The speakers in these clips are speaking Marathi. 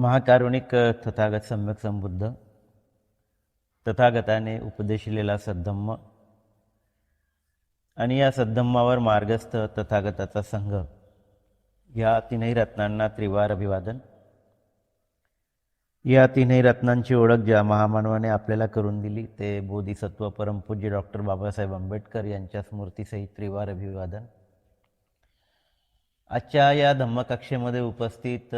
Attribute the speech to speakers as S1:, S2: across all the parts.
S1: महाकारुणिक तथागत सम्यक संबुद्ध तथागताने उपदेशिलेला सद्धम्म आणि या सद्धम्मावर मार्गस्थ तथागताचा संघ या तीनही रत्नांना त्रिवार अभिवादन. या तीनही रत्नांची ओळख ज्या महामानवाने आपल्याला करून दिली ते बोधिसत्व परमपूज्य डॉक्टर बाबासाहेब आंबेडकर यांच्या स्मृतीसहित त्रिवार अभिवादन. आजच्या या धम्मकक्षेमध्ये उपस्थित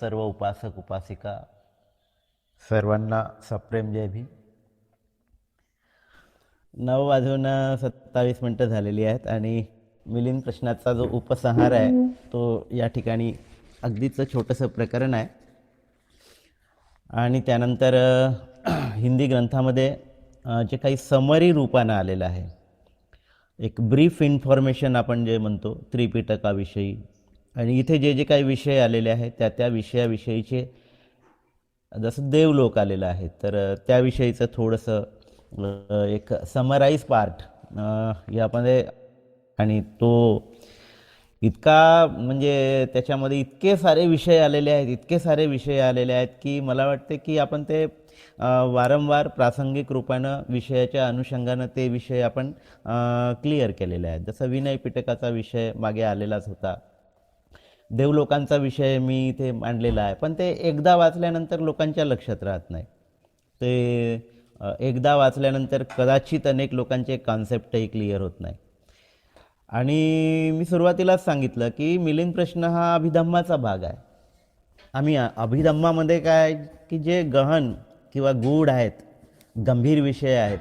S1: सर्व उपासक उपासिका सर्वांना सप्रेम जय भी नऊ वाजून सत्तावीस मिनटं झालेली आहेत आणि मिलिंद प्रश्नाचा जो उपसंहार आहे तो या ठिकाणी अगदीच छोटंसं प्रकरण आहे. आणि त्यानंतर हिंदी ग्रंथामध्ये जे काही समरी रूपानं आलेलं आहे एक ब्रीफ इन्फॉर्मेशन आपण जे म्हणतो त्रिपिटकाविषयी. आणि इथे जे जे काही विषय आलेले आहेत त्या त्या विषयाविषयीचे जसं देवलोक आलेलं आहे तर त्याविषयीचं थोडंसं एक समराईज पार्ट यामध्ये आणि तो इतका म्हणजे त्याच्यामध्ये इतके सारे विषय आलेले आहेत इतके सारे विषय आलेले आहेत की मला वाटते की आपण ते वारंवार प्रासंगिक रूपानं विषयाच्या अनुषंगानं ते विषय आपण क्लिअर केलेले आहेत. जसं विनय पिटकाचा विषय मागे आलेलाच होता. देवलोकांचा विषय मी इथे मांडलेला आहे. पण ते एकदा वाचल्यानंतर लोकांच्या लक्षात राहत नाही. ते एकदा वाचल्यानंतर कदाचित अनेक लोकांचे कॉन्सेप्टही क्लिअर होत नाही. आणि मी सुरुवातीलाच सांगितलं की मिलिंद प्रश्न हा अभिधम्माचा भाग आहे. आम्ही अभिधम्मामध्ये काय की जे गहन किंवा गूढ आहेत गंभीर विषय आहेत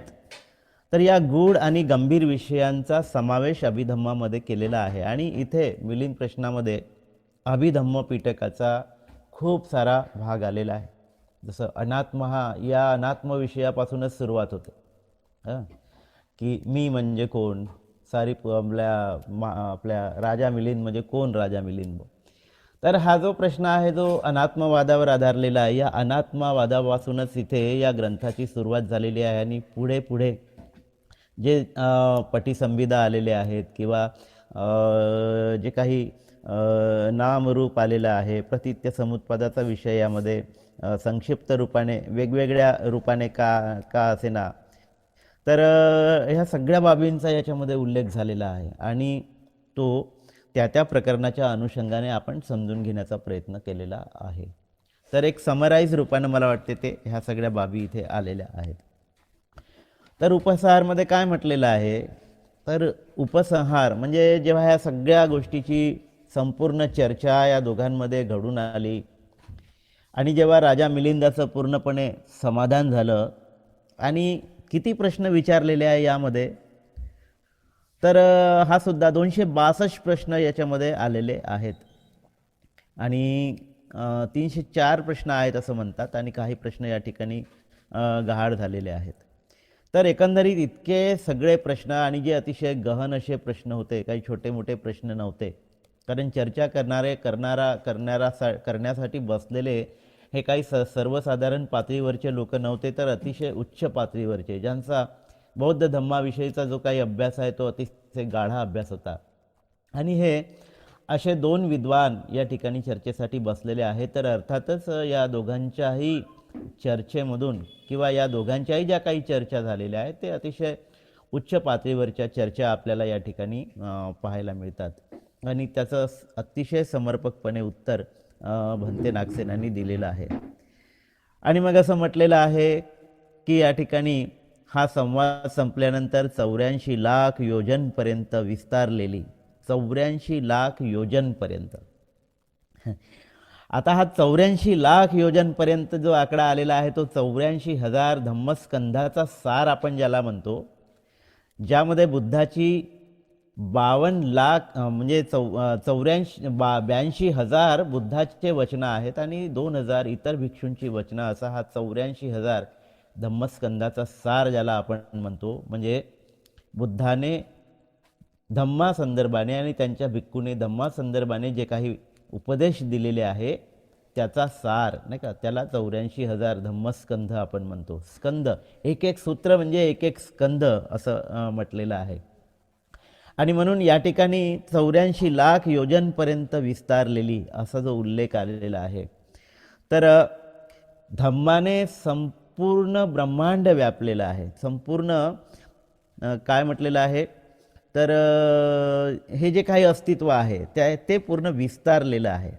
S1: तर या गूढ आणि गंभीर विषयांचा समावेश अभिधम्मामध्ये केलेला आहे. आणि इथे मिलिंद प्रश्नामध्ये अभिधम्म पिटकाचा खूप सारा भाग आलेला आहे. जसं अनात्म हा या अनात्म विषयापासूनच सुरुवात होते. हां? की मी म्हणजे कोण? सारी आपल्या मा आपल्या राजा मिलिंद म्हणजे कोण राजा मिलिंद? तर हा जो प्रश्न आहे जो अनात्मवादावर आधारलेला आहे या अनात्मवादापासूनच इथे या ग्रंथाची सुरुवात झालेली आहे आणि पुढे पुढे जे पटीसंविधा आलेले आहेत किंवा जे काही नामरूप आलेलं आहे प्रतित्य समुत्पादाचा विषय यामध्ये संक्षिप्त रूपाने वेगवेगळ्या रूपाने का का असेना. तर ह्या सगळ्या बाबींचा याच्यामध्ये उल्लेख झालेला आहे आणि तो त्या त्या प्रकरणाच्या अनुषंगाने आपण समजून घेण्याचा प्रयत्न केलेला आहे. तर एक समराईज रूपानं मला वाटते ते ह्या सगळ्या बाबी इथे आलेल्या आहेत. तर उपसंहारमध्ये काय म्हटलेलं आहे? तर उपसंहार म्हणजे जेव्हा ह्या सगळ्या गोष्टीची संपूर्ण चर्चा या दोघांमध्ये घडून आली आणि जेव्हा राजा मिलिंदाचं पूर्णपणे समाधान झालं आणि किती प्रश्न विचारलेले आहे यामध्ये? तर हा सुद्धा दोनशे बासष्ट प्रश्न याच्यामध्ये आलेले आहेत. आणि तीनशे चार प्रश्न आहेत असं म्हणतात आणि काही प्रश्न या ठिकाणी गहाळ गहाड झालेले आहेत. तर एकंदरीत इतके सगळे प्रश्न आणि जे अतिशय गहन असे प्रश्न होते काही छोटे मोठे प्रश्न नव्हते. कारण चर्चा करणारे करणारा करणारा सा करण्यासाठी बसलेले हे काही स सर्वसाधारण पातळीवरचे लोक नव्हते तर अतिशय उच्च पातळीवरचे. ज्यांचा बौद्ध धम्माविषयीचा जो काही अभ्यास आहे तो अतिशय गाढा अभ्यास होता. आणि हे असे दोन विद्वान या ठिकाणी चर्चेसाठी बसलेले आहेत. तर अर्थातच या दोघांच्याही चर्चेमधून किंवा या दोघांच्याही ज्या काही चर्चा झालेल्या आहेत ते अतिशय उच्च पातळीवरच्या चर्चा आपल्याला या ठिकाणी पाहायला मिळतात. आणि त्याचं अतिशय समर्पकपणे उत्तर भंते नागसेनांनी दिलेलं आहे. आणि मग असं म्हटलेलं आहे की या ठिकाणी हा संवाद संपल्यानंतर चौऱ्याऐंशी लाख योजनपर्यंत विस्तारलेली चौऱ्याऐंशी लाख योजनपर्यंत. आता हा चौऱ्याऐंशी लाख योजनपर्यंत जो आकडा आलेला आहे तो चौऱ्याऐंशी हजार धम्मस्कंधाचा सार आपण ज्याला म्हणतो ज्यामध्ये बुद्धाची बावन्न लाख म्हणजे चौ चौऱ्याऐंशी बा ब्याऐंशी हजार बुद्धाचे वचनं आहेत आणि दोन हजार इतर भिक्षूंची वचनं असा हा चौऱ्याऐंशी हजार धम्मस्कंदाचा सार ज्याला आपण म्हणतो म्हणजे बुद्धाने धम्मा संदर्भाने आणि त्यांच्या भिक्खूने धम्मा संदर्भाने जे काही उपदेश दिलेले आहे त्याचा सार नाही का? त्याला चौऱ्याऐंशी हजार धम्मस्कंध आपण म्हणतो. स्कंद एक एक सूत्र म्हणजे एक एक स्कंद असं म्हटलेलं आहे. आणि म्हणून या ठिकाणी चौऱ्याऐंशी लाख योजनपर्यंत विस्तारलेली असा जो उल्लेख आलेला आहे. तर धम्माने संप संपूर्ण ब्रह्मांड व्यापलेलं आहे. संपूर्ण काय म्हटलेलं आहे? तर हे जे काही अस्तित्व आहे त्या ते पूर्ण विस्तारलेलं आहे.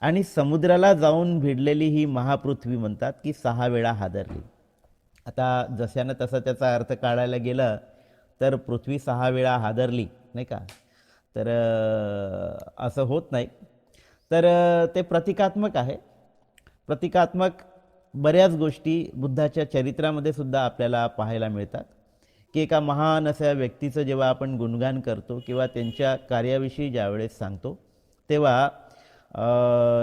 S1: आणि समुद्राला जाऊन भिडलेली ही महापृथ्वी म्हणतात की सहा वेळा हादरली. आता जशानं तसा त्याचा अर्थ काढायला गेलं तर पृथ्वी सहा वेळा हादरली नाही का? तर असं होत नाही. तर ते प्रतिकात्मक आहे. प्रतिकात्मक बऱ्याच गोष्टी बुद्धाच्या चरित्रामध्ये सुद्धा आपल्याला पाहायला मिळतात. की एका महान अशा व्यक्तीचं जेव्हा आपण गुणगान करतो किंवा त्यांच्या कार्याविषयी ज्यावेळेस सांगतो तेव्हा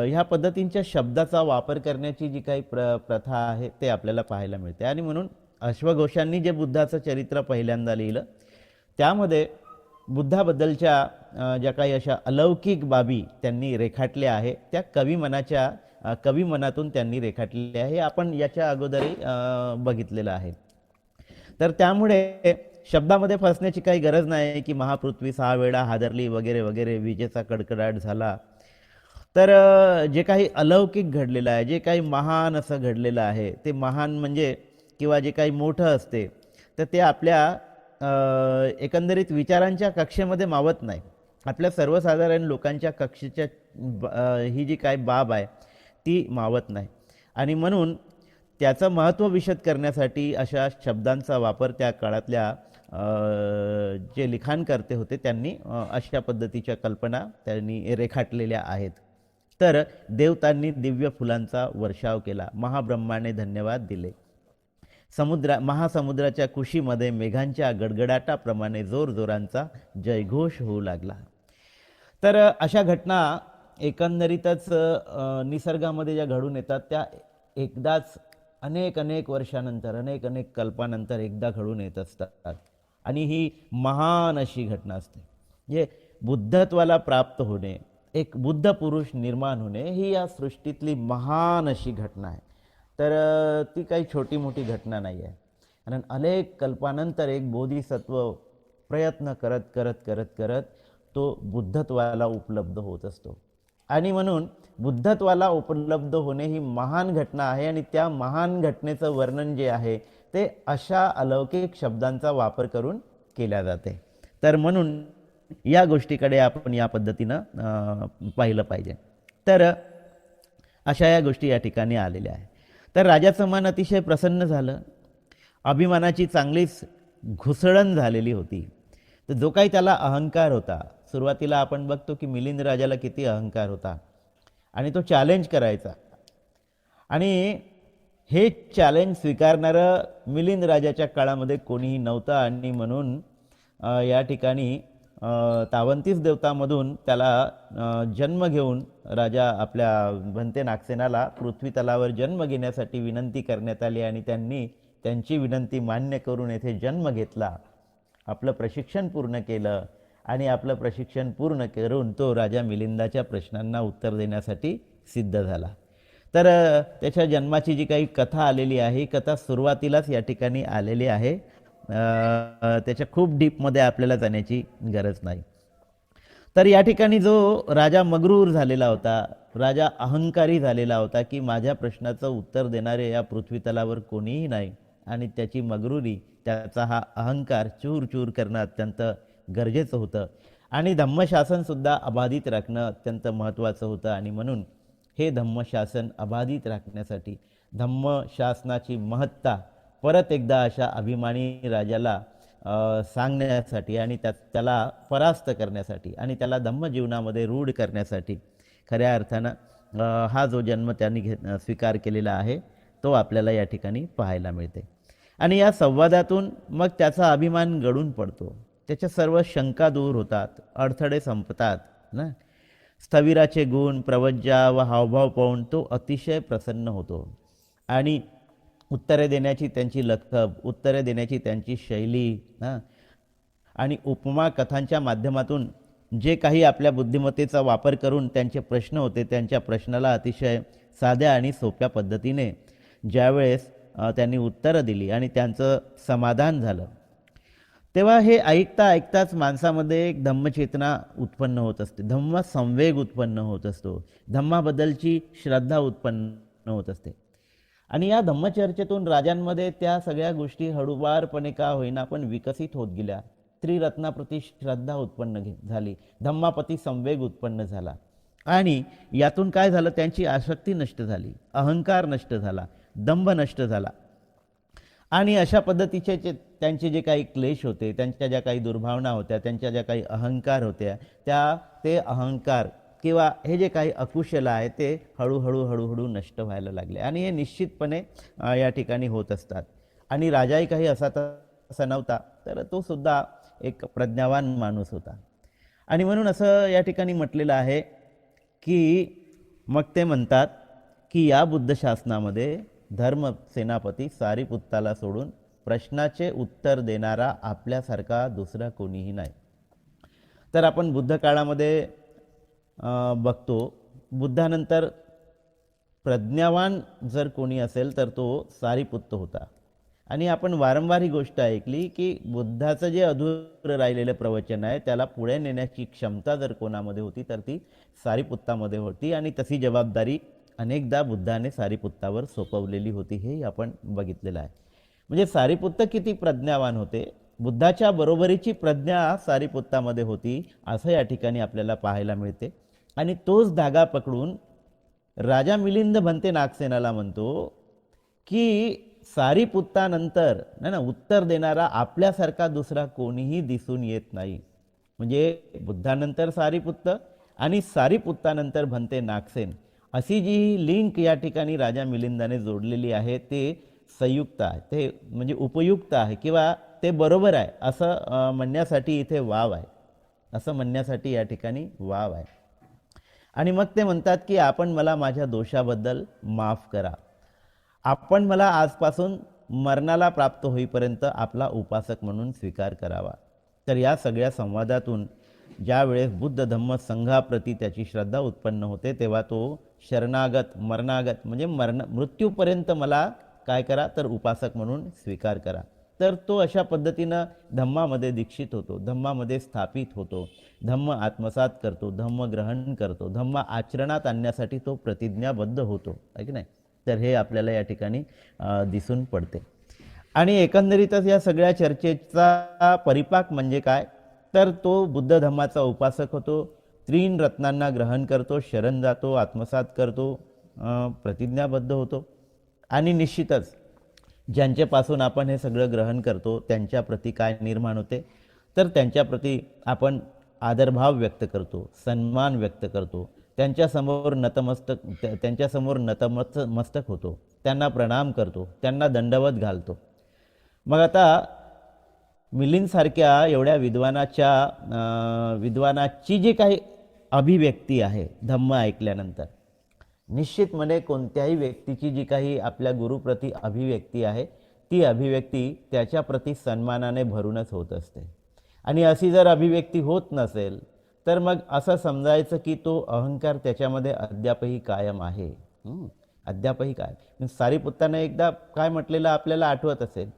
S1: ह्या पद्धतींच्या शब्दाचा वापर करण्याची जी काही प्र प्रथा आहे ते आपल्याला पाहायला मिळते. आणि म्हणून अश्वघोषांनी जे बुद्धाचं चरित्र पहिल्यांदा लिहिलं त्यामध्ये बुद्धाबद्दलच्या ज्या काही अशा अलौकिक बाबी त्यांनी रेखाटल्या आहे त्या कवी मनाच्या कवी मनातून त्यांनी रेखाटलेले आहे. आपण याच्या अगोदरही बघितलेलं आहे. तर त्यामुळे शब्दामध्ये फसण्याची काही गरज नाही की महापृथ्वी सहा वेळा हादरली वगैरे वगैरे विजेचा कडकडाट झाला. तर जे काही अलौकिक घडलेलं आहे जे काही महान असं घडलेलं आहे ते महान म्हणजे किंवा जे काही मोठं असते तर ते आपल्या एकंदरीत विचारांच्या कक्षेमध्ये मावत नाही. आपल्या सर्वसाधारण लोकांच्या कक्षेच्या ही जी काय बाब आहे ती मावत नाही. आणि म्हणून त्याचं महत्त्व विशद करण्यासाठी अशा शब्दांचा वापर त्या काळातल्या जे जे लिखाणकर्ते होते त्यांनी अशा पद्धतीच्या कल्पना त्यांनी रेखाटलेल्या आहेत. तर देवतांनी दिव्य फुलांचा वर्षाव केला. महाब्रह्माने धन्यवाद दिले. समुद्रा महासमुद्राच्या कुशीमध्ये मेघांच्या गडगडाटाप्रमाणे जोरजोरांचा जयघोष होऊ लागला. तर अशा घटना एकंदरीतच निसर्गामध्ये ज्या घडून येतात त्या एकदाच अनेक अनेक वर्षानंतर अनेक अनेक कल्पानंतर एकदा घडून येत असतात. आणि ही महान अशी घटना असते. म्हणजे बुद्धत्वाला प्राप्त होणे एक बुद्ध पुरुष निर्माण होणे ही या सृष्टीतली महान अशी घटना आहे. तर ती काही छोटी मोठी घटना नाही आहे कारण अनेक कल्पानंतर एक बोधिसत्व प्रयत्न करत करत करत करत तो बुद्धत्वाला उपलब्ध होत असतो. आणि म्हणून बुद्धत्वाला उपलब्ध होणे ही महान घटना आहे आणि त्या महान घटनेचं वर्णन जे आहे ते अशा अलौकिक शब्दांचा वापर करून केल्या जाते. तर म्हणून या गोष्टीकडे आपण या पद्धतीनं पाहिलं पाहिजे. तर अशा या गोष्टी या ठिकाणी आलेल्या आहे तर राजाचं मन अतिशय प्रसन्न झालं. अभिमानाची चांगलीच घुसळण झालेली होती. तर जो काही त्याला अहंकार होता सुरुवातीला आपण बघतो की मिलिंद राजाला किती अहंकार होता. आणि तो चॅलेंज करायचा. आणि हे चॅलेंज स्वीकारणारं मिलिंद राजाच्या काळामध्ये कोणीही नव्हतं आणि म्हणून या ठिकाणी तावंतीस देवतामधून त्याला जन्म घेऊन राजा आपल्या भंते नागसेनाला पृथ्वी तलावर जन्म घेण्यासाठी विनंती करण्यात आली आणि त्यांनी त्यांची विनंती मान्य करून येथे जन्म घेतला. आपलं प्रशिक्षण पूर्ण केलं. आणि आपलं प्रशिक्षण पूर्ण करून तो राजा मिलिंदाच्या प्रश्नांना उत्तर देण्यासाठी सिद्ध झाला. तर त्याच्या जन्माची जी काही कथा आलेली आहे ही कथा सुरुवातीलाच या ठिकाणी आलेली आहे. त्याच्या खूप डीपमध्ये आपल्याला जाण्याची गरज नाही. तर या ठिकाणी जो राजा मगरूर झालेला होता राजा अहंकारी झालेला होता की माझ्या प्रश्नाचं उत्तर देणारे या पृथ्वीतलावर कोणीही नाही आणि त्याची मगरुरी त्याचा हा अहंकार चूर चूर करणं अत्यंत गरजेचं होतं. आणि धम्मशासनसुद्धा अबाधित राखणं अत्यंत महत्त्वाचं होतं. आणि म्हणून हे धम्मशासन अबाधित राखण्यासाठी धम्मशासनाची महत्ता परत एकदा अशा अभिमानी राजाला सांगण्यासाठी आणि त्या त्याला परास्त करण्यासाठी आणि त्याला धम्मजीवनामध्ये रूढ करण्यासाठी खऱ्या अर्थानं हा जो जन्म त्यांनी घे स्वीकार केलेला आहे तो आपल्याला या ठिकाणी पाहायला मिळते. आणि या संवादातून मग त्याचा अभिमान गळून पडतो. त्याच्या सर्व शंका दूर होतात अडथळे संपतात ना? स्थविराचे गुण प्रवज्जा व हावभाव पाहून तो अतिशय प्रसन्न होतो. आणि उत्तरे देण्याची त्यांची लखब उत्तरे देण्याची त्यांची शैली हां आणि उपमा कथांच्या माध्यमातून जे काही आपल्या बुद्धिमत्तेचा वापर करून त्यांचे प्रश्न होते त्यांच्या प्रश्नाला अतिशय साध्या आणि सोप्या पद्धतीने ज्यावेळेस त्यांनी उत्तरं दिली आणि त्यांचं समाधान झालं. तेव्हा हे ऐकता ऐकताच माणसामध्ये एक धम्मचेतना उत्पन्न होत असते. धम्म संवेग उत्पन्न होत असतो. धम्माबद्दलची श्रद्धा उत्पन्न होत असते. आणि या धम्मचर्चेतून राजांमध्ये त्या सगळ्या गोष्टी हळूवारपणे का होईना पण विकसित होत गेल्या. त्रिरत्नाप्रती श्रद्धा उत्पन्न झाली. धम्मापती संवेग उत्पन्न झाला. आणि यातून काय झालं? त्यांची आसक्ती नष्ट झाली. अहंकार नष्ट झाला. दंभ नष्ट झाला. आणि अशा पद्धतीचे जे त्यांचे जे काही क्लेश होते त्यांच्या ज्या काही दुर्भावना होत्या त्यांच्या ज्या काही अहंकार होत्या त्या ते अहंकार किंवा हे जे काही अकुशल आहे ते हळूहळू हळूहळू नष्ट व्हायला लागले. आणि हे निश्चितपणे या ठिकाणी होत असतात. आणि राजाही काही असा तसा नव्हता तर तो सुद्धा एक प्रज्ञावान माणूस होता. आणि म्हणून असं या ठिकाणी म्हटलेलं आहे की मग ते म्हणतात की या बुद्ध शासनामध्ये धर्म सेनापती सारीपुत्ताला सोडून प्रश्नाचे उत्तर देणारा आपल्यासारखा दुसरा कोणीही नाही. तर आपण बुद्ध काळामध्ये बघतो बुद्धानंतर प्रज्ञावान जर कोणी असेल तर तो सारीपुत्त होता. आणि आपण वारंवार ही गोष्ट ऐकली की बुद्धाचं जे अधूर राहिलेलं प्रवचन आहे त्याला पुढे नेण्याची क्षमता जर कोणामध्ये होती तर ती सारीपुत्तामध्ये होती आणि तशी जबाबदारी अनेकदा बुद्धाने सारीपुत्तावर सोपवलेली होती हे आपण बघितलेलं आहे. म्हणजे सारीपुत्त किती प्रज्ञावान होते? बुद्धाच्या बरोबरीची प्रज्ञा सारीपुत्तामध्ये होती असं या ठिकाणी आपल्याला पाहायला मिळते. आणि तोच धागा पकडून राजा मिलिंद भंते नागसेनाला म्हणतो की सारीपुत्तानंतर नाही ना उत्तर देणारा आपल्यासारखा दुसरा कोणीही दिसून येत नाही. म्हणजे बुद्धानंतर सारीपुत्त आणि सारीपुत्तानंतर भंते नागसेन. अशी जी लिंक या ठिकाणी राजा मिलिंदाने जोडलेली आहे. ते संयुक्त आहे. ते म्हणजे उपयुक्त आहे किंवा ते बरोबर आहे असं म्हणण्यासाठी इथे वाव आहे. असं म्हणण्यासाठी या ठिकाणी वाव आहे. आणि मग ते म्हणतात की आपण मला माझ्या दोषाबद्दल माफ करा. आपण मला आजपासून मरणाला प्राप्त होईपर्यंत आपला उपासक म्हणून स्वीकार करावा. तर या सगळ्या संवादातून ज्या वेळेस बुद्ध धम्म संघाप्रती त्याची श्रद्धा उत्पन्न होते तेव्हा तो शरणागत मरणागत म्हणजे मरण मृत्यूपर्यंत मला काय करा तर उपासक म्हणून स्वीकार करा. तर तो अशा पद्धतीनं धम्मामध्ये दीक्षित होतो धम्मामध्ये स्थापित होतो धम्म आत्मसात करतो धम्म ग्रहण करतो धम्म आचरणात आणण्यासाठी तो प्रतिज्ञाबद्ध होतो आहे की नाही? तर हे आपल्याला या ठिकाणी दिसून पडते. आणि एकंदरीतच या सगळ्या चर्चेचा परिपाक म्हणजे काय? तर तो बुद्ध धम्माचा उपासक होतो त्रीन रत्नांना ग्रहण करतो शरण जातो आत्मसात करतो प्रतिज्ञाबद्ध होतो. आणि निश्चितच ज्यांच्यापासून आपण हे सगळं ग्रहण करतो त्यांच्याप्रती काय निर्माण होते? तर त्यांच्याप्रती आपण आदरभाव व्यक्त करतो सन्मान व्यक्त करतो. त्यांच्यासमोर नतमस्तक त्यांच्यासमोर नतमस्त मस्तक होतो. त्यांना प्रणाम करतो त्यांना दंडवत घालतो. मग आता मिलिंदसारख्या एवढ्या विद्वानाच्या विद्वानाची जी काही अभिव्यक्ती आहे धम्म ऐकल्यानंतर. निश्चितपणे कोणत्याही व्यक्तीची जी काही आपल्या गुरुप्रती अभिव्यक्ती आहे ती अभिव्यक्ती त्याच्याप्रती सन्मानाने भरूनच होत असते. आणि अशी जर अभिव्यक्ती होत नसेल तर मग असं समजायचं की तो अहंकार त्याच्यामध्ये अद्यापही कायम आहे. अद्यापही काय सारीपुत्तानं एकदा काय म्हटलेलं आपल्याला आठवत असेल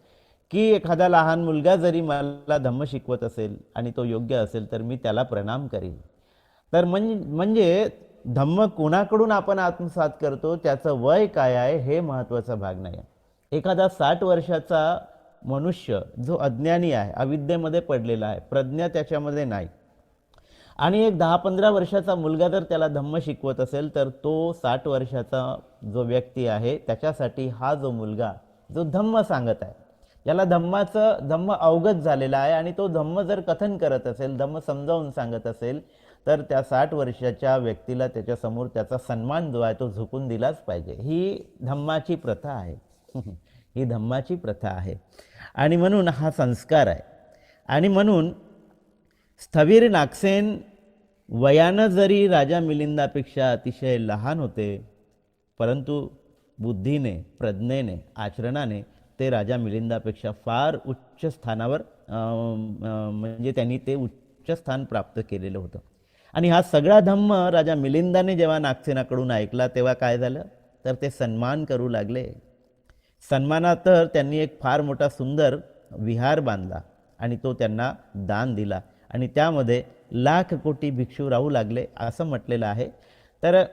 S1: की एखादा लहान मुलगा जरी मला धम्म शिकवत असेल आणि तो योग्य असेल तर मी त्याला प्रणाम करीन. तर म्हण म्हणजे धम्म कोणाकडून आपण आत्मसात करतो त्याचं वय काय आहे हे महत्त्वाचा भाग नाही आहे. एखादा साठ वर्षाचा मनुष्य जो अज्ञानी आहे अविद्येमध्ये पडलेला आहे प्रज्ञा त्याच्यामध्ये नाही. आणि एक दहा पंधरा वर्षाचा मुलगा जर त्याला धम्म शिकवत असेल तर तो साठ वर्षाचा जो व्यक्ती आहे त्याच्यासाठी हा जो मुलगा जो धम्म सांगत आहे याला धम्माचं धम्म अवगत झालेला आहे आणि तो धम्म जर कथन करत असेल धम्म समजावून सांगत असेल तर त्या साठ वर्षाच्या व्यक्तीला त्याच्यासमोर त्याचा सन्मान जो आहे तो झुकून दिलाच पाहिजे. ही धम्माची प्रथा आहे. ही धम्माची प्रथा आहे. आणि म्हणून हा संस्कार आहे. आणि म्हणून स्थवीर नागसेन वयानं जरी राजा मिलिंदापेक्षा अतिशय लहान होते परंतु बुद्धीने प्रज्ञेने आचरणाने ते राजा मिलिंदापेक्षा फार उच्च स्थानावर म्हणजे त्यांनी ते उच्च स्थान प्राप्त केलेलं होतं. आणि हा सगळा धम्म राजा मिलिंदाने जेव्हा नागसेनाकडून ऐकला तेव्हा काय झालं? तर ते सन्मान करू लागले. सन्मानात तर त्यांनी एक फार मोठा सुंदर विहार बांधला आणि तो त्यांना दान दिला. आणि त्यामध्ये लाख कोटी भिक्षू राहू लागले असं म्हटलेलं आहे. तर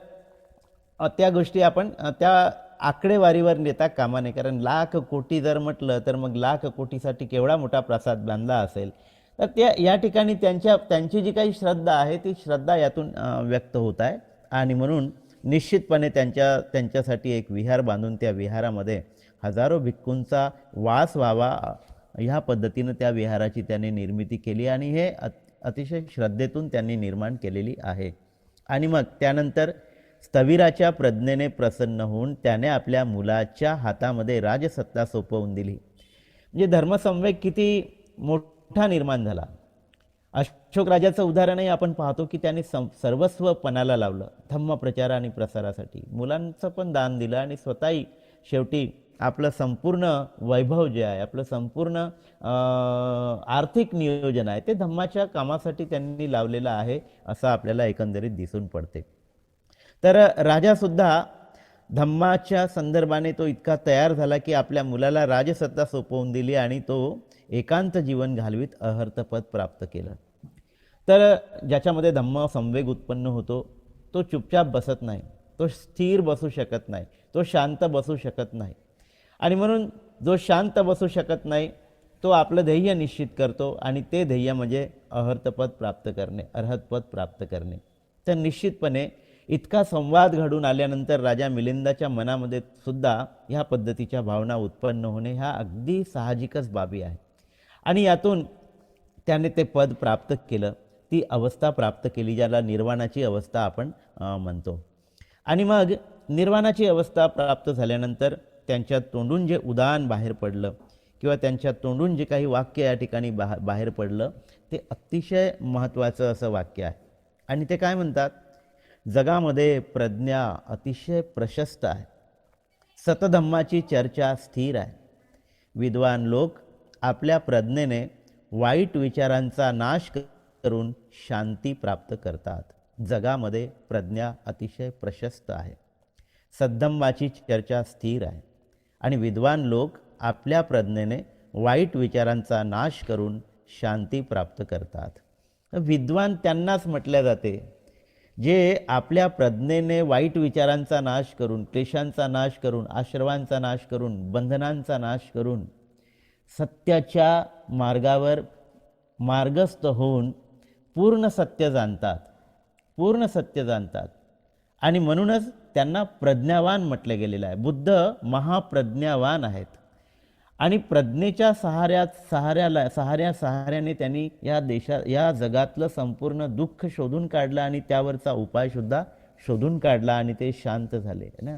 S1: त्या गोष्टी आपण त्या आकडेवारीवर नेता कामा नये. कारण लाख कोटी जर म्हटलं तर मग लाख कोटीसाठी केवढा मोठा प्रसाद बांधला असेल? तर त्या या ठिकाणी त्यांच्या त्यांची जी काही श्रद्धा आहे ती श्रद्धा यातून व्यक्त होत आहे. आणि म्हणून निश्चितपणे त्यांच्या त्यांच्यासाठी एक विहार बांधून त्या विहारामध्ये हजारो भिक्खूंचा वास व्हावा ह्या पद्धतीनं त्या विहाराची त्यांनी निर्मिती केली. आणि हे अत अतिशय श्रद्धेतून त्यांनी निर्माण केलेली आहे. आणि मग त्यानंतर स्थविराच्या प्रज्ञेने प्रसन्न होऊन त्याने आपल्या मुलाच्या हातामध्ये राजसत्ता सोपवून दिली. म्हणजे धर्मसंवेग किती मोठा निर्माण झाला. अशोक राजाचं उदाहरणही आपण पाहतो की त्यांनी सं सर्वस्व पणाला लावलं धम्मप्रचार आणि प्रसारासाठी. मुलांचं पण दान दिलं आणि स्वतःही शेवटी आपलं संपूर्ण वैभव जे आहे आपलं संपूर्ण आर्थिक नियोजन आहे ते धम्माच्या कामासाठी त्यांनी लावलेलं आहे असं आपल्याला एकंदरीत दिसून पडते. तर राजासुद्धा धम्माच्या संदर्भाने तो इतका तयार झाला की आपल्या मुलाला राजसत्ता सोपवून दिली आणि तो एकांत जीवन घालवीत अहर्तपद प्राप्त केलं. तर ज्याच्यामध्ये धम्म संवेग उत्पन्न होतो तो चुपचाप बसत नाही तो स्थिर बसू शकत नाही तो शांत बसू शकत नाही. आणि म्हणून जो शांत बसू शकत नाही तो आपलं ध्येय निश्चित करतो आणि ते ध्येय म्हणजे अहर्तपद प्राप्त करणे अर्हतपद प्राप्त करणे. तर निश्चितपणे इतका संवाद घडून आल्यानंतर राजा मिलिंदाच्या मनामध्ये सुद्धा ह्या पद्धतीच्या भावना उत्पन्न होणे ह्या अगदी साहजिकच बाबी आहे. आणि यातून त्याने ते पद प्राप्त केलं. ती अवस्था प्राप्त केली ज्याला निर्वाणाची अवस्था आपण म्हणतो. आणि मग निर्वाणाची अवस्था प्राप्त झाल्यानंतर त्यांच्या तोंडून जे उदान बाहेर पडलं किंवा त्यांच्या तोंडून जे काही वाक्य या ठिकाणी बा बाहेर पडलं ते अतिशय महत्त्वाचं असं वाक्य आहे. आणि ते काय म्हणतात? जगामध्ये प्रज्ञा अतिशय प्रशस्त आहे. सतधम्माची चर्चा स्थिर आहे. विद्वान लोक आपल्या प्रज्ञेने वाईट विचारांचा नाश करून शांती प्राप्त करतात. जगामध्ये प्रज्ञा अतिशय प्रशस्त आहे. सद्धम्माची चर्चा स्थिर आहे. आणि विद्वान लोक आपल्या प्रज्ञेने वाईट विचारांचा नाश करून शांती प्राप्त करतात. विद्वान त्यांनाच म्हटल्या जाते जे आपल्या प्रज्ञेने वाईट विचारांचा नाश करून क्लेशांचा नाश करून आश्रवांचा नाश करून बंधनांचा नाश करून सत्याच्या मार्गावर मार्गस्थ होऊन पूर्ण सत्य जाणतात पूर्ण सत्य जाणतात. आणि म्हणूनच त्यांना प्रज्ञावान म्हटलं गेलेलं आहे. बुद्ध महाप्रज्ञावान आहेत. आणि प्रज्ञेच्या सहाऱ्यात सहाऱ्याला सहाऱ्या सहाऱ्याने त्यांनी या देशा या जगातलं संपूर्ण दुःख शोधून काढलं आणि त्यावरचा उपायसुद्धा शोधून काढला आणि ते शांत झाले है ना?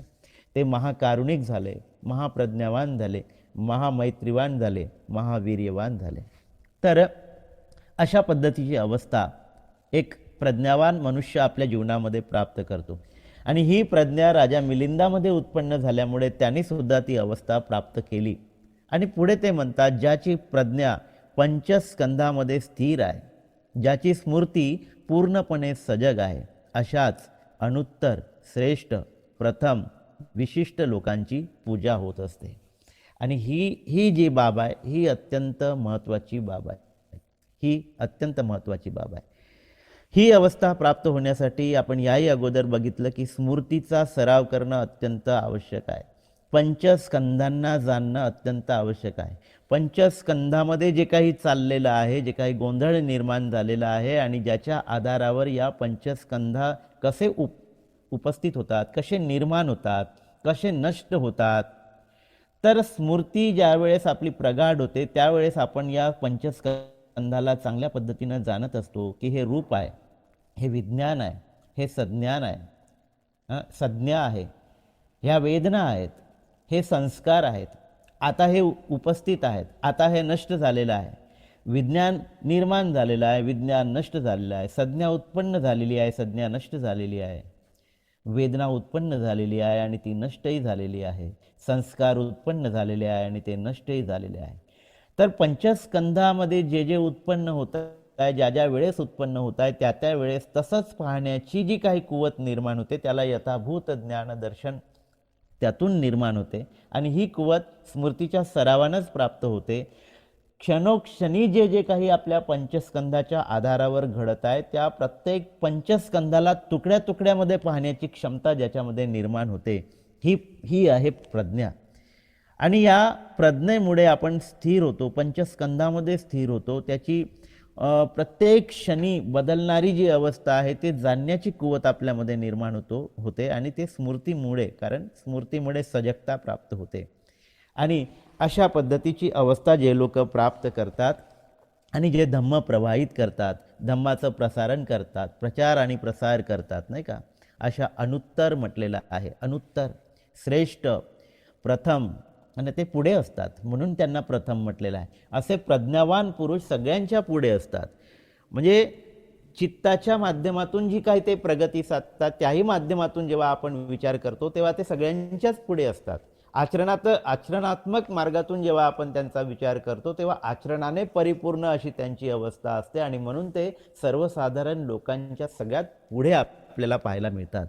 S1: ते महाकारुणिक झाले महाप्रज्ञावान झाले महामैत्रीवान झाले महावीर्यवान झाले. तर अशा पद्धतीची अवस्था एक प्रज्ञावान मनुष्य आपल्या जीवनामध्ये प्राप्त करतो. आणि ही प्रज्ञा राजा मिलिंदामध्ये उत्पन्न झाल्यामुळे त्यांनी सुद्धा ती अवस्था प्राप्त केली. आणि पुढे ते म्हणतात ज्याची प्रज्ञा पंचस्कंधामध्ये स्थिर आहे ज्याची स्मृती पूर्णपणे सजग आहे अशाच अनुत्तर श्रेष्ठ प्रथम विशिष्ट लोकांची पूजा होत असते. आणि ही ही जी बाब आहे ही अत्यंत महत्त्वाची बाब आहे. ही अत्यंत महत्त्वाची बाब आहे. ही अवस्था प्राप्त होण्यासाठी आपण याही अगोदर बघितलं की स्मृतीचा सराव करणं अत्यंत आवश्यक आहे. पंचस्कंधांना जाणणं अत्यंत आवश्यक आहे. पंचस्कंधामध्ये जे काही चाललेलं आहे जे काही गोंधळ निर्माण झालेला आहे आणि ज्याच्या आधारावर या पंचस्कंधा कसे उप उपस्थित होतात कसे निर्माण होतात कसे नष्ट होतात तर स्मृती ज्यावेळेस आपली प्रगाढ होते त्यावेळेस आपण या पंचस्कंधाला चांगल्या पद्धतीनं जाणत असतो की हे रूप आहे हे विज्ञान आहे हे संज्ञान आहे हं, संज्ञा आहे ह्या वेदना आहेत. हे संस्कार आहेत. आता हे उपस्थित आहेत. आता हे नष्ट झालेलं आहे. विज्ञान निर्माण झालेलं आहे. विज्ञान नष्ट झालेलं आहे. संज्ञा उत्पन्न झालेली आहे. संज्ञा नष्ट झालेली आहे. वेदना उत्पन्न झालेली आहे आणि ती नष्टही झालेली आहे. संस्कार उत्पन्न झालेले आहे आणि ते नष्टही झालेले आहे. तर पंचस्कंधामध्ये जे जे उत्पन्न होत आहे ज्या ज्या वेळेस उत्पन्न होत आहे त्या त्या वेळेस तसंच पाहण्याची जी काही कुवत निर्माण होते त्याला यथाभूत ज्ञान दर्शन त्यातून निर्माण होते. आणि ही कुवत स्मृतीच्या सरावानंच प्राप्त होते. क्षणोक्षणी जे जे काही आपल्या पंचस्कंधाच्या आधारावर घडत आहे त्या प्रत्येक पंचस्कंधाला तुकड्या तुकड्यामध्ये पाहण्याची क्षमता ज्याच्यामध्ये निर्माण होते ही ही आहे प्रज्ञा. आणि या प्रज्ञेमुळे आपण स्थिर होतो पंचस्कंधामध्ये स्थिर होतो त्याची प्रत्येक क्षणी बदलणारी जी अवस्था आहे ते जाणण्याची कुवत आपल्यामध्ये निर्माण होतो होते आणि ते स्मृतीमुळे कारण स्मृतीमुळे सजगता प्राप्त होते. आणि अशा पद्धतीची अवस्था जे लोक प्राप्त करतात आणि जे धम्म प्रवाहित करतात धम्माचं प्रसारण करतात प्रचार आणि प्रसार करतात नाही का? अशा अनुत्तर म्हटलेलं आहे अनुत्तर. श्रेष्ठ प्रथम आणि ते पुढे असतात. म्हणून त्यांना प्रथम म्हटलेलं आहे. असे प्रज्ञावान पुरुष सगळ्यांच्या पुढे असतात. म्हणजे चित्ताच्या माध्यमातून जी काही ते प्रगती साधतात त्याही माध्यमातून जेव्हा आपण विचार करतो तेव्हा ते सगळ्यांच्याच पुढे असतात. आचरणात आचरणात्मक मार्गातून जेव्हा आपण त्यांचा विचार करतो तेव्हा आचरणाने परिपूर्ण अशी त्यांची अवस्था असते आणि म्हणून ते सर्वसाधारण लोकांच्या सगळ्यात पुढे आपल्याला पाहायला मिळतात.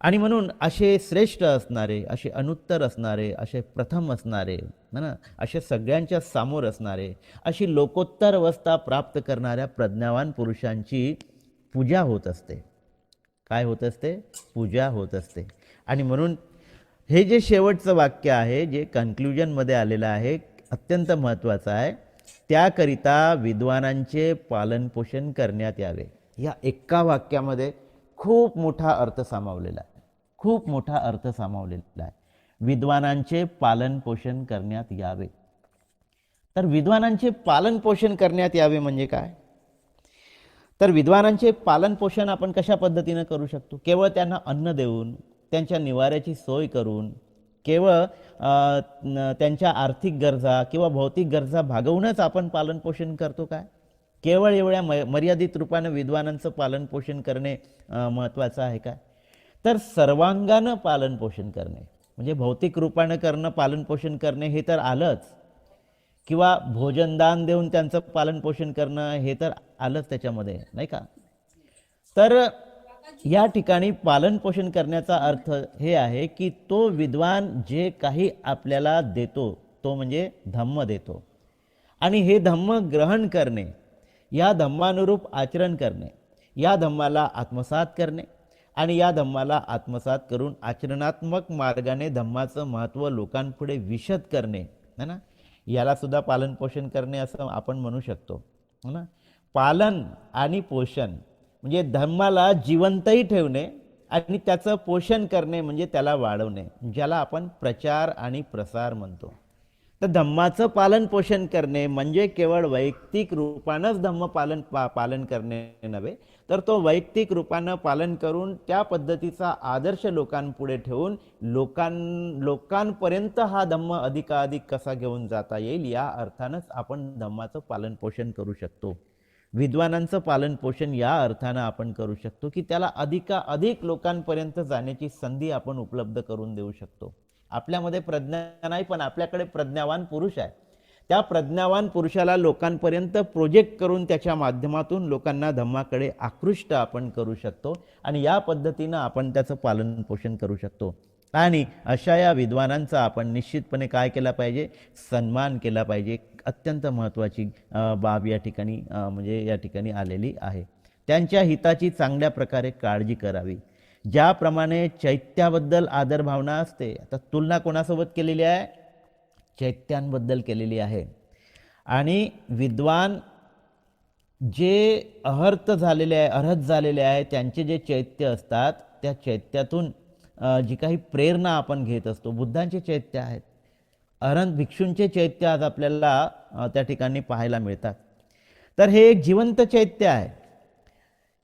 S1: आणि म्हणून असे श्रेष्ठ असणारे असे अनुत्तर असणारे असे प्रथम असणारे है ना? असे सगळ्यांच्या समोर असणारे अशी लोकोत्तर अवस्था प्राप्त करणाऱ्या प्रज्ञावान पुरुषांची पूजा होत असते. काय होत असते? पूजा होत असते. आणि म्हणून हे जे शेवटचं वाक्य आहे जे कन्क्ल्युजनमध्ये आलेलं आहे अत्यंत महत्त्वाचं आहे त्याकरिता विद्वानांचे पालनपोषण करण्यात यावे. या एका वाक्यामध्ये खूप मोठा अर्थ सामावलेला आहे. खूप मोठा अर्थ सामावलेला आहे. विद्वानांचे पालनपोषण करण्यात यावे. तर विद्वानांचे पालनपोषण करण्यात यावे म्हणजे काय? तर विद्वानांचे पालनपोषण आपण कशा पद्धतीनं करू शकतो? केवळ त्यांना अन्न देऊन त्यांच्या निवाऱ्याची सोय करून केवळ त्यांच्या आर्थिक गरजा किंवा भौतिक गरजा भागवूनच आपण पालनपोषण करतो काय? केवळ एवढ्या म मर्यादित रूपानं विद्वानांचं पालनपोषण करणे महत्त्वाचं आहे का? तर सर्वांगानं पालनपोषण करणे. म्हणजे भौतिक रूपानं करणं पालनपोषण करणे हे तर आलंच. किंवा भोजनदान देऊन त्यांचं पालनपोषण करणं हे तर आलंच त्याच्यामध्ये नाही का? तर या ठिकाणी पालनपोषण करण्याचा अर्थ हे आहे की तो विद्वान जे काही आपल्याला देतो तो म्हणजे धम्म देतो. आणि हे धम्म ग्रहण करणे या धम्मानुरूप आचरण करणे या धम्माला आत्मसात करणे आणि या धम्माला आत्मसात करून आचरणात्मक मार्गाने धम्माचं महत्त्व लोकांपुढे विशद करणे है ना? यालासुद्धा पालनपोषण करणे असं आपण म्हणू शकतो है ना? पालन आणि पोषण म्हणजे धम्माला जिवंतही ठेवणे आणि त्याचं पोषण करणे म्हणजे त्याला वाढवणे ज्याला आपण प्रचार आणि प्रसार म्हणतो. तर धम्माचं पालन पोषण करणे म्हणजे केवळ वैयक्तिक रूपानंच धम्म पालन पा पालन करणे नव्हे तर तो वैयक्तिक रूपानं पालन करून त्या पद्धतीचा आदर्श लोकांपुढे ठेवून लोकां लोकांपर्यंत हा धम्म अधिकाधिक कसा घेऊन जाता येईल या अर्थानंच आपण धम्माचं पालन पोषण करू शकतो. विद्वानांचं पालन पोषण या अर्थानं आपण करू शकतो की त्याला अधिका अधिक लोकांपर्यंत जाण्याची संधी आपण उपलब्ध करून देऊ शकतो. आपल्यामध्ये प्रज्ञा नाही पण आपल्याकडे प्रज्ञावान पुरुष आहे. त्या प्रज्ञावान पुरुषाला लोकांपर्यंत प्रोजेक्ट करून त्याच्या माध्यमातून लोकांना धम्माकडे आकृष्ट आपण करू शकतो आणि या पद्धतीनं आपण त्याचं पालन पोषण करू शकतो. आणि अशा या विद्वानांचा आपण निश्चितपणे काय केला पाहिजे? सन्मान केला पाहिजे. अत्यंत महत्त्वाची बाब या ठिकाणी म्हणजे या ठिकाणी आलेली आहे. त्यांच्या हिताची चांगल्या प्रकारे काळजी करावी. ज्याप्रमाणे चैत्याबद्दल आदर भावना असते आता तुलना कोणासोबत केलेली आहे? चैत्यांबद्दल केलेली आहे. आणि विद्वान जे अहर्त झालेले आहे अर्हत झालेले आहे त्यांचे जे चैत्य असतात त्या चैत्यातून जी काही प्रेरणा आपण घेत असतो बुद्धांचे चैत्य आहेत. अरंत भिक्षूंचे चैत्य आज आपल्याला त्या ठिकाणी पाहायला मिळतात. तर हे एक जिवंत चैत्य आहे.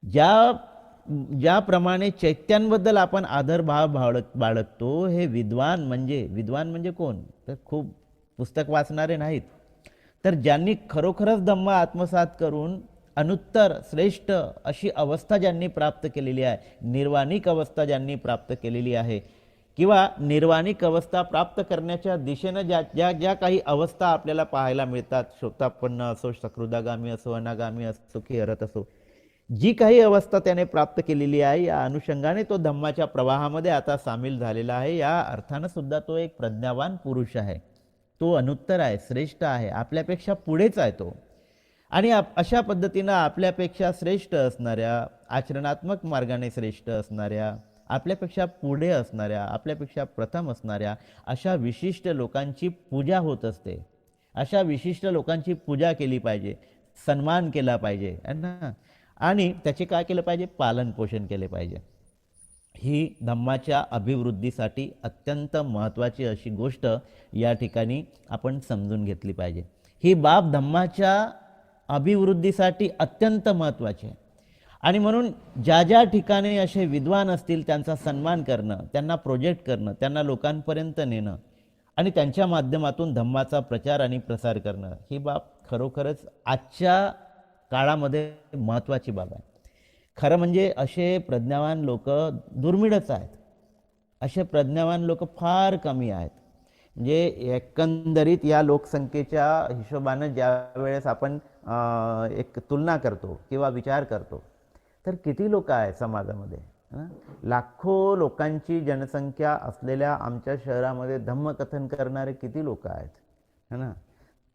S1: ज्या ज्याप्रमाणे चैत्यांबद्दल आपण आदरभाव बाळग बाळगतो हे विद्वान म्हणजे विद्वान म्हणजे कोण? तर खूप पुस्तक वाचणारे नाहीत. तर ज्यांनी खरोखरच धम्म आत्मसात करून अनुत्तर श्रेष्ठ अशी अवस्था ज्यांनी प्राप्त केलेली आहे निर्वाणिक अवस्था ज्यांनी प्राप्त केलेली आहे किंवा निर्वाणिक अवस्था प्राप्त करण्याच्या दिशेनं ज्या ज्या ज्या काही अवस्था आपल्याला पाहायला मिळतात शोतापन्न असो शक्रुदागामी असो अनागामी असो की हरत असो जी काही अवस्था त्याने प्राप्त केलेली आहे या अनुषंगाने तो धम्माच्या प्रवाहामध्ये आता सामील झालेला आहे. या अर्थानं सुद्धा तो एक प्रज्ञावान पुरुष आहे. तो अनुत्तर आहे श्रेष्ठ आहे आपल्यापेक्षा पुढेच आहे तो. आणि अशा पद्धतीनं आपल्यापेक्षा श्रेष्ठ असणाऱ्या आचरणात्मक मार्गाने श्रेष्ठ असणाऱ्या आपल्यापेक्षा पुढे असणाऱ्या आपल्यापेक्षा प्रथम असणाऱ्या अशा विशिष्ट लोकांची पूजा होत असते. अशा विशिष्ट लोकांची पूजा केली पाहिजे सन्मान केला पाहिजे. ना? आणि त्याचे काय केलं पाहिजे? पालनपोषण केले पाहिजे. ही धम्माच्या अभिवृद्धीसाठी अत्यंत महत्त्वाची अशी गोष्ट या ठिकाणी आपण समजून घेतली पाहिजे. ही बाब धम्माच्या अभिवृद्धीसाठी अत्यंत महत्त्वाची आहे. आणि म्हणून ज्या ज्या ठिकाणी असे विद्वान असतील त्यांचा सन्मान करणं त्यांना प्रोजेक्ट करणं त्यांना लोकांपर्यंत नेणं आणि त्यांच्या माध्यमातून धम्माचा प्रचार आणि प्रसार करणं ही बाब खरोखरच आजच्या काळामध्ये महत्त्वाची बाब आहे. खरं म्हणजे असे प्रज्ञावान लोक दुर्मिळच आहेत. असे प्रज्ञावान लोक फार कमी आहेत. म्हणजे एकंदरीत या लोकसंख्येच्या हिशोबानं ज्या वेळेस आपण एक तुलना करतो किंवा विचार करतो तर किती लोक आहेत समाजामध्ये? लाखो लोकांची जनसंख्या असलेल्या आमच्या शहरामध्ये धम्मकथन करणारे किती लोक आहेत? है ना?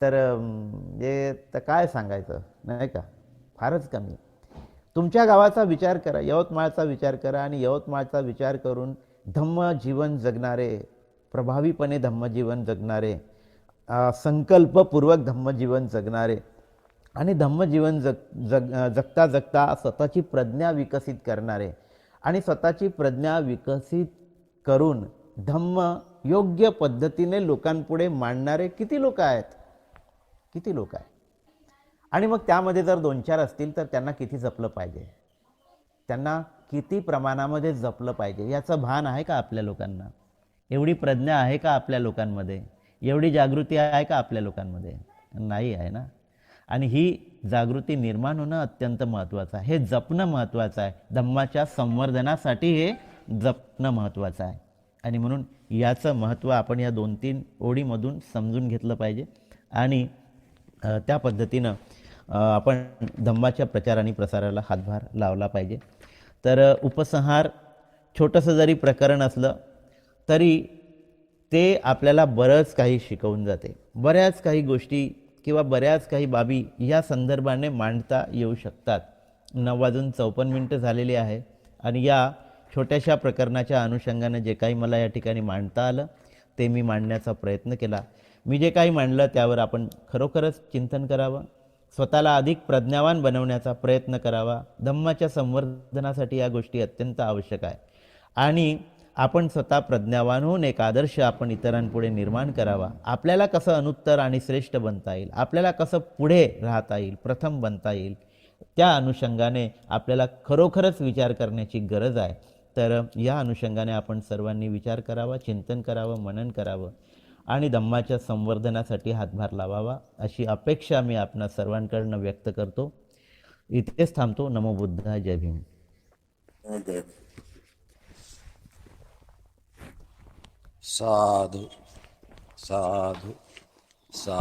S1: तर अं, हे तर काय सांगायचं नाही का? फारच कमी. तुमच्या गावाचा विचार करा यवतमाळचा विचार करा आणि यवतमाळचा विचार करून धम्म जीवन जगणारे प्रभावीपणे धम्मजीवन जगणारे संकल्पपूर्वक धम्मजीवन जगणारे आणि धम्मजीवन जग जग जगता जगता स्वतःची प्रज्ञा विकसित करणारे आणि स्वतःची प्रज्ञा विकसित करून धम्म योग्य पद्धतीने लोकांपुढे मांडणारे किती लोक आहेत? किती लोक आहे? आणि मग त्यामध्ये जर दोन चार असतील तर त्यांना किती जपलं पाहिजे? त्यांना किती प्रमाणामध्ये जपलं पाहिजे? याचं भान आहे का आपल्या लोकांना? एवढी प्रज्ञा आहे का आपल्या लोकांमध्ये? एवढी जागृती आहे का आपल्या लोकांमध्ये? नाही आहे ना? आणि ही जागृती निर्माण होणं अत्यंत महत्त्वाचं आहे. हे जपणं महत्त्वाचं आहे. धम्माच्या संवर्धनासाठी हे जपणं महत्त्वाचं आहे. आणि म्हणून याचं महत्त्व आपण या दोन तीन ओळीमधून समजून घेतलं पाहिजे. आणि त्या पद्धतीनं आपण धम्माच्या प्रचार आणि प्रसाराला हातभार लावला पाहिजे. तर उपसंहार छोटंसं जरी प्रकरण असलं तरी ते आपल्याला बरंच काही शिकवून जाते. बऱ्याच काही गोष्टी किंवा बऱ्याच काही बाबी या संदर्भाने मांडता येऊ शकतात. नऊ वाजून चौपन्न मिनटं झालेली आहे आणि या छोट्याशा प्रकरणाच्या अनुषंगाने जे काही मला या ठिकाणी मांडता आलं ते मी मांडण्याचा प्रयत्न केला. मी जे काही मांडलं त्यावर आपण खरोखरच चिंतन करावं. स्वतःला अधिक प्रज्ञावान बनवण्याचा प्रयत्न करावा. धम्माच्या संवर्धनासाठी या गोष्टी अत्यंत आवश्यक आहे. आणि आपण स्वतः प्रज्ञावान होऊन एक आदर्श आपण इतरांपुढे निर्माण करावा. आपल्याला कसं अनुत्तर आणि श्रेष्ठ बनता येईल? आपल्याला कसं पुढे राहता येईल? प्रथम बनता येईल? त्या अनुषंगाने आपल्याला खरोखरच विचार करण्याची गरज आहे. तर या अनुषंगाने आपण सर्वांनी विचार करावा चिंतन करावं मनन करावं आणि धम्माच्या संवर्धनासाठी हातभार लावावा अशी अपेक्षा मी आपणा सर्वांकडनं व्यक्त करतो. इथेच थांबतो. नमो बुद्धा जय भीम.
S2: साधू साधु साधु. सा